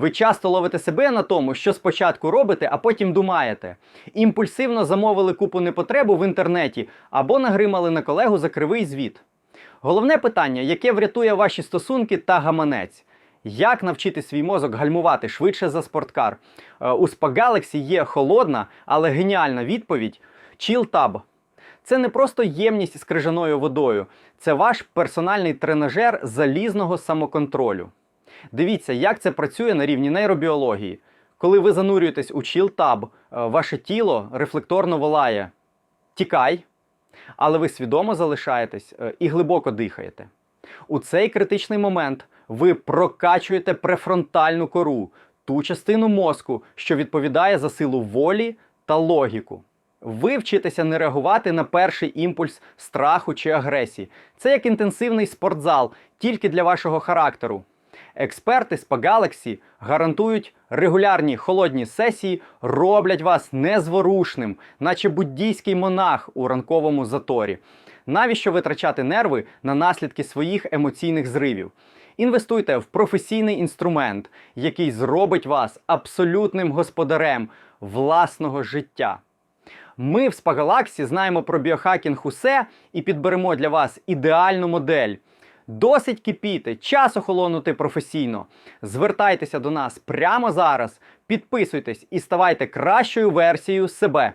Ви часто ловите себе на тому, що спочатку робите, а потім думаєте. Імпульсивно замовили купу непотребу в інтернеті або нагримали на колегу за кривий звіт. Головне питання, яке врятує ваші стосунки та гаманець. Як навчити свій мозок гальмувати швидше за спорткар? Е, У Spa є холодна, але геніальна відповідь Chill. Це не просто ємність з крижаною водою, це ваш персональний тренажер залізного самоконтролю. Дивіться, як це працює на рівні нейробіології. Коли ви занурюєтесь у Tab, е, ваше тіло рефлекторно волає Тікай, але ви свідомо залишаєтесь е, і глибоко дихаєте. У цей критичний момент ви прокачуєте префронтальну кору, ту частину мозку, що відповідає за силу волі та логіку. Ви вчитеся не реагувати на перший імпульс страху чи агресії. Це як інтенсивний спортзал тільки для вашого характеру. Експерти з Galaxy гарантують регулярні холодні сесії роблять вас незворушним, наче буддійський монах у ранковому заторі. Навіщо витрачати нерви на наслідки своїх емоційних зривів? Інвестуйте в професійний інструмент, який зробить вас абсолютним господарем власного життя. Ми в Спагалаксі знаємо про біохакінг усе і підберемо для вас ідеальну модель. Досить кипіти, час охолонути професійно. Звертайтеся до нас прямо зараз, підписуйтесь і ставайте кращою версією себе.